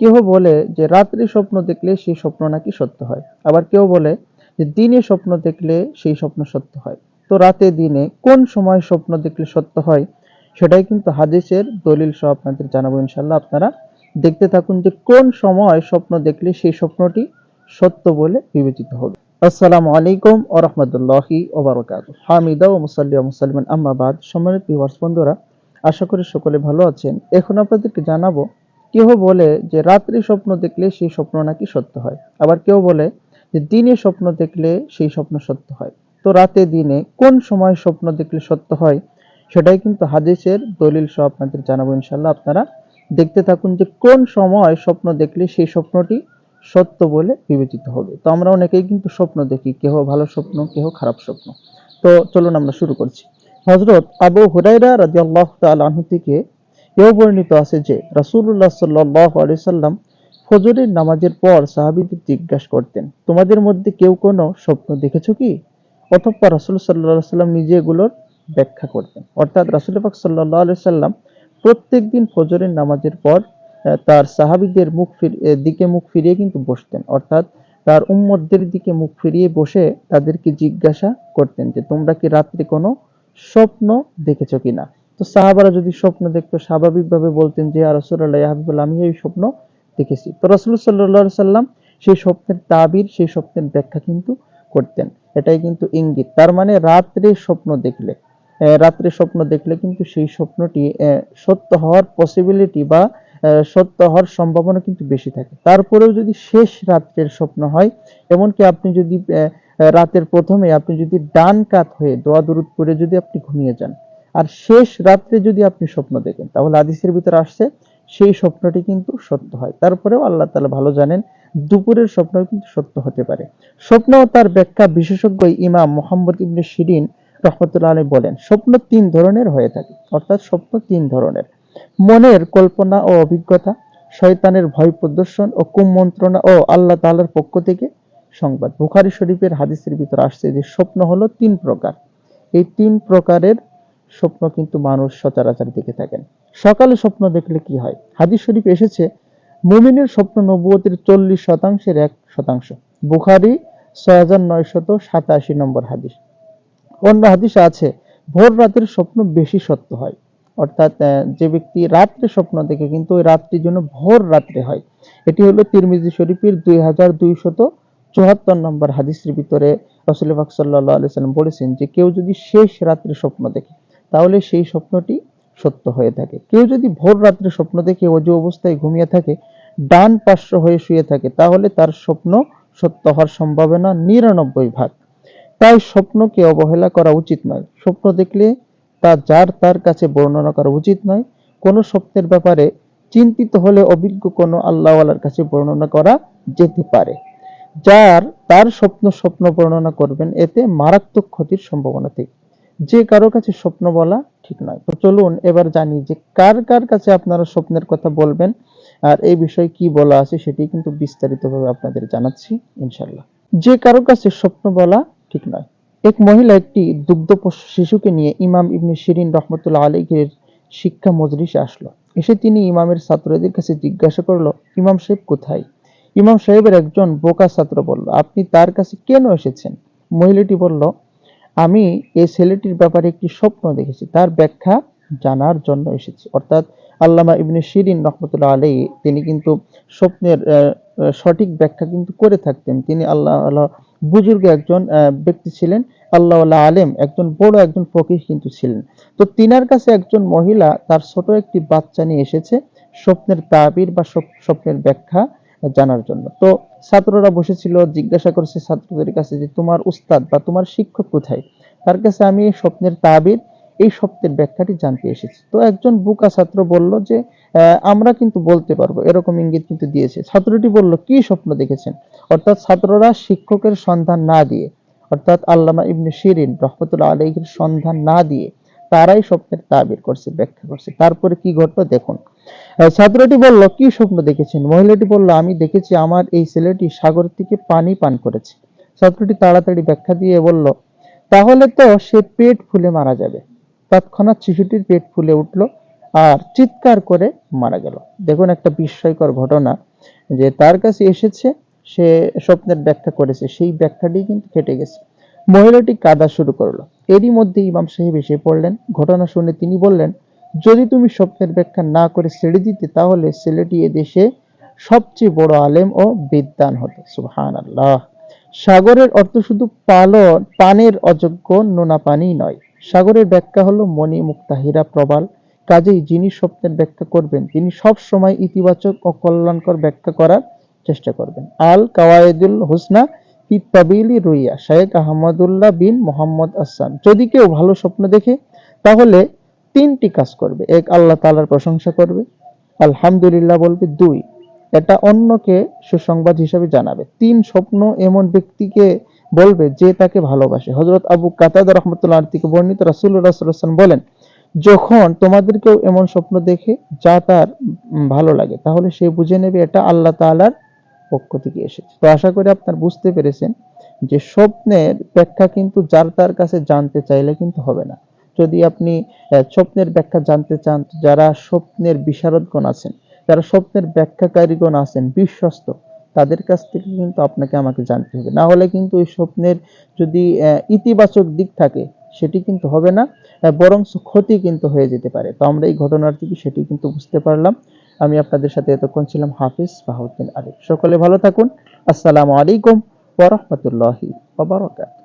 কেউ বলে যে রাত্রি স্বপ্ন দেখলে সেই স্বপ্ন নাকি সত্য হয়। আবার কেউ বলে যে দিনে স্বপ্ন দেখলে সেই স্বপ্ন সত্য হয়। তো রাতে দিনে কোন সময় স্বপ্ন দেখলে সত্য হয়, সেটাই কিন্তু হাদিসের দলিল সহ আপনাদের জানাব ইনশাল্লাহ আপনারা দেখতে থাকুন যে কোন সময় স্বপ্ন দেখলে সেই স্বপ্নটি সত্য বলে বিবেচিত হবে। আসসালামু আলাইকুম ও রহমতুল্লাহি ওবরাকাত হামিদা ও মুসাল্লি মুসলিমান আম্মাবাদ সম্মানিত বন্ধুরা, আশা করি সকলে ভালো আছেন। এখন আপনাদেরকে জানাব কেউ বলে যে রাত্রি স্বপ্ন দেখলে সেই স্বপ্ন নাকি সত্য হয়? আবার কেউ বলে যে দিনে স্বপ্ন দেখলে সেই স্বপ্ন সত্য হয়? তো রাতে দিনে কোন সময় স্বপ্ন দেখলে সত্য হয়? সেটাই কিন্তু হাদিসের দলিল সহ আপনাদের জানাব ইনশাল্লাহ আপনারা দেখতে থাকুন যে কোন সময় স্বপ্ন দেখলে সেই স্বপ্নটি সত্য বলে বিবেচিত হবে। তো আমরা অনেকেই কিন্তু স্বপ্ন দেখি, কেহ ভালো স্বপ্ন, কেহ খারাপ স্বপ্ন। তো চলুন আমরা শুরু করছি। হজরত আবু হুরাইরা রাজি আল্লাহ থেকে এও বর্ণিত আছে যে রাসূলুল্লাহ সাল্লাহ সাল্লাম ফজরের নামাজের পর সাহাবিদের জিজ্ঞাসা করতেন, তোমাদের মধ্যে কেউ কোনো স্বপ্ন দেখেছ কি? অথবা রাসূল সাল্লাহ সাল্লাম নিজে এগুলোর ব্যাখ্যা করতেন। অর্থাৎ রাসূল পাক সাল্লাহ আলি সাল্লাম প্রত্যেক দিন ফজরের নামাজের পর তার সাহাবীদের মুখ দিকে মুখ ফিরিয়ে কিন্তু বসতেন। অর্থাৎ তার উম্মতদের দিকে মুখ ফিরিয়ে বসে তাদেরকে জিজ্ঞাসা করতেন যে, তোমরা কি রাত্রে কোনো স্বপ্ন দেখেছ কিনা তো সাহাবারা যদি স্বপ্ন দেখতো, স্বাভাবিকভাবে বলতেন যে রসুল্লাহ হাবিবুল্লাহ আমি এই স্বপ্ন দেখেছি। তো রসুল সাল্লাহ সাল্লাম সেই স্বপ্নের তাবির, সেই স্বপ্নের ব্যাখ্যা কিন্তু করতেন। এটাই কিন্তু ইঙ্গিত। তার মানে রাত্রে স্বপ্ন দেখলে রাত্রে স্বপ্ন দেখলে কিন্তু সেই স্বপ্নটি সত্য হওয়ার পসিবিলিটি বা সত্য হওয়ার সম্ভাবনা কিন্তু বেশি থাকে। তারপরেও যদি শেষ রাত্রের স্বপ্ন হয়, এমনকি আপনি যদি রাতের প্রথমে আপনি যদি ডান কাত হয়ে দোয়া দরুদ করে যদি আপনি ঘুমিয়ে যান আর শেষ রাত্রে যদি আপনি স্বপ্ন দেখেন, তাহলে হাদিসের ভিতরে আসছে, সেই স্বপ্নটি কিন্তু সত্য হয়। তারপরেও আল্লাহ তাআলা ভালো জানেন, দুপুরের স্বপ্ন কিন্তু সত্য হতে পারে। স্বপ্ন তার ব্যাখ্যা বিশেষজ্ঞ ইমাম মোহাম্মদ ইবনে শিরিন রহমতুল্লাহ আলী বলেন, স্বপ্ন তিন ধরনের হয়ে থাকে, অর্থাৎ স্বপ্ন তিন ধরনের। মনের কল্পনা ও অভিজ্ঞতা, শয়তানের ভয় প্রদর্শন ও কুমন্ত্রণা ও আল্লাহ তাআলার পক্ষ থেকে সংবাদ। বুখারী শরীফের হাদিসের ভিতরে আসছে যে স্বপ্ন হলো তিন প্রকার। এই তিন প্রকারের স্বপ্ন কিন্তু মানুষ সচরাচর দেখে থাকেন। সকালে স্বপ্ন দেখলে কি হয়? হাদিস শরীফ এসেছে, মুমিনের স্বপ্ন নবুয়তের চল্লিশ শতাংশের এক শতাংশ। বুখারি ছয় হাজার নয়শত সাতাশি নম্বর হাদিস। অন্য হাদিসে আছে, ভোর রাতের স্বপ্ন বেশি সত্য হয়। অর্থাৎ যে ব্যক্তি রাত্রে স্বপ্ন দেখে কিন্তু ওই রাত্রির জন্য ভোর রাত্রে হয়। এটি হলো তিরমিজি শরীফের দুই হাজার দুইশত চুয়াত্তর নম্বর হাদিসের ভিতরে রসুল পাক সাল্লাহ বলেছেন যে কেউ যদি শেষ রাত্রে স্বপ্ন দেখে তাহলে সেই স্বপ্নটি সত্য হয়ে থাকে। কেউ যদি ভোর রাত্রে স্বপ্ন দেখে অজু অবস্থায় ঘুমিয়ে থাকে, ডান পার্শ্ব হয়ে শুয়ে থাকে, তাহলে তার স্বপ্ন সত্য হওয়ার সম্ভাবনা নিরানব্বই ভাগ। তাই স্বপ্নকে অবহেলা করা উচিত নয়। স্বপ্ন দেখলে তা যার তার কাছে বর্ণনা করা উচিত নয়। কোনো স্বপ্নের ব্যাপারে চিন্তিত হলে অভিজ্ঞ কোনো আল্লাহওয়ালার কাছে বর্ণনা করা যেতে পারে। যার তার স্বপ্ন স্বপ্ন বর্ণনা করবেন, এতে মারাত্মক ক্ষতির সম্ভাবনা থেকে। যে কারও কাছে স্বপ্ন বলা ঠিক নয়। তো চলুন এবার জানি যে কার কার কাছে আপনারা স্বপ্নের কথা বলবেন আর এই বিষয়ে কি বলা আছে সেটি কিন্তু বিস্তারিতভাবে আপনাদের জানাচ্ছি ইনশাল্লাহ যে কারও কাছে স্বপ্ন বলা ঠিক নয়। এক মহিলা একটি দুগ্ধপোষ্য শিশুকে নিয়ে ইমাম ইবনে শিরিন রহমতুল্লাহ আলীর শিক্ষা মজলিসে আসলো। এসে তিনি ইমামের ছাত্রদের কাছে জিজ্ঞাসা করল, ইমাম সাহেব কোথায়? ইমাম সাহেবের একজন বোকা ছাত্র বলল, আপনি তার কাছে কেন এসেছেন? মহিলাটি বলল আমি এই ছেলেটির ব্যাপারে একটি স্বপ্ন দেখেছি। তার ব্যাখ্যা জানার জন্য এসেছি। অর্থাৎ আল্লামা ইবনে শিরিন রহমতুল্লাহ আলী তিনি কিন্তু স্বপ্নের সঠিক ব্যাখ্যা কিন্তু করে থাকতেন। তিনি আল্লাহ আল্লাহ বুজুর্গ একজন ব্যক্তি ছিলেন। আল্লাহ আলেম, একজন বড়, একজন ফকিহ কিন্তু ছিলেন। তো তিনার কাছে একজন মহিলা, তার ছোট একটি বাচ্চা নিয়ে এসেছে। স্বপ্নের তাবির বা স্বপ্নের ব্যাখ্যা জানার জন্য। তো ছাত্ররা বসেছিল, জিজ্ঞাসা করছে ছাত্রদের কাছে যে, তোমার উস্তাদ বা তোমার শিক্ষক কোথায়? তার কাছে আমি এই স্বপ্নের তাবির, এই স্বপ্নের ব্যাখ্যাটি জানতে এসেছি। তো একজন বুকা ছাত্র বলল যে আমরা কিন্তু বলতে পারব। এরকম ইঙ্গিত কিন্তু দিয়েছে। ছাত্রটি বলল, কি স্বপ্ন দেখেছেন? অর্থাৎ ছাত্ররা শিক্ষকের সন্ধান না দিয়ে, অর্থাৎ আল্লামা ইবনে শিরিন রহমতুল্লাহ আলাইহির সন্ধান না দিয়ে তারাই স্বপ্নের তাবির করছে, ব্যাখ্যা করছে। তারপরে কি ঘটলো? দেখুন। ছাত্রটি বলল, কি স্বপ্ন দেখেছেন? মহিলাটি বলল, আমি দেখেছি আমার এই ছেলেটি সাগর থেকে পানি পান করেছে। ছাত্রটি তাড়াতাড়ি ব্যাখ্যা দিয়ে বলল, তাহলে তো সে পেট ফুলে মারা যাবে। তৎক্ষণাৎ শিশুটির পেট ফুলে উঠল আর চিৎকার করে মারা গেল। দেখুন একটা বিস্ময়কর ঘটনা যে তার কাছে এসেছে, সে স্বপ্নের ব্যাখ্যা করেছে, সেই ব্যাখ্যাটি কিন্তু কেটে গেছে। মহিলাটি কাঁদা শুরু করল। এরই মধ্যে ইমাম সাহেব এসে পড়লেন। ঘটনা শুনে তিনি বললেন, যদি তুমি স্বপ্নের ব্যাখ্যা না করে ছেড়ে দিতে, তাহলে ছেলেটি এদেশে সবচেয়ে বড় আলেম ও বিদ্বান হতো। সুবহান আল্লাহ সাগরের অর্থ শুধু পালন, পানের অযোগ্য নোনা পানি নয়। সাগরের ব্যাখ্যা হলো মণি মুক্তা হীরা প্রবাল। কাজেই যিনি স্বপ্নের ব্যাখ্যা করবেন, তিনি সব সময় ইতিবাচক ও কল্যাণকর ব্যাখ্যা করার চেষ্টা করবেন। আল কাওয়ায়েদুল হুসনা ফি রুইয়া শেখ আহমদুল্লাহ বিন মোহাম্মদ আসান যদি কেউ ভালো স্বপ্ন দেখে, তাহলে তিনটি কাজ করবে। এক, আল্লাহ তাআলার প্রশংসা করবে। আলহামদুলিল্লাহ বলবে। দুই, এটা অন্যকে সুসংবাদ হিসাবে জানাবে। তিন, স্বপ্ন এমন ব্যক্তিকে বলবে যে তাকে ভালোবাসে। হজরত আবু কাতাদা রহমতুল্লাহ থেকে বর্ণিত রাসুল্লাহ সাল্লাম বলেন, যখন তোমাদের কেউ এমন স্বপ্ন দেখে যা তার ভালো লাগে, তাহলে সে বুঝে নেবে এটা আল্লাহ তাআলার পক্ষ থেকে এসেছে। তো আশা করি আপনার বুঝতে পেরেছেন যে স্বপ্নের ব্যাখ্যা কিন্তু যার তার কাছে জানতে চাইলে কিন্তু হবে না। যদি আপনি স্বপ্নের ব্যাখ্যা জানতে চান, যারা স্বপ্নের বিশারদগণ আছেন, যারা স্বপ্নের ব্যাখ্যাকারীগণ আছেন, বিশ্বস্ত, তাদের কাছ থেকে কিন্তু আপনাকে আমাকে জানতে হবে। না হলে কিন্তু এই স্বপ্নের যদি ইতিবাচক দিক থাকে, সেটি কিন্তু হবে না বরং ক্ষতি কিন্তু হয়ে যেতে পারে। তো আমরা এই ঘটনার থেকে সেটি কিন্তু বুঝতে পারলাম। আমি আপনাদের সাথে এতক্ষণ ছিলাম হাফিজ বাহাউদ্দিন আরিফ। সকলে ভালো থাকুন। আসসালামু আলাইকুম ওয়া রাহমাতুল্লাহি ওয়া বারাকাতুহু।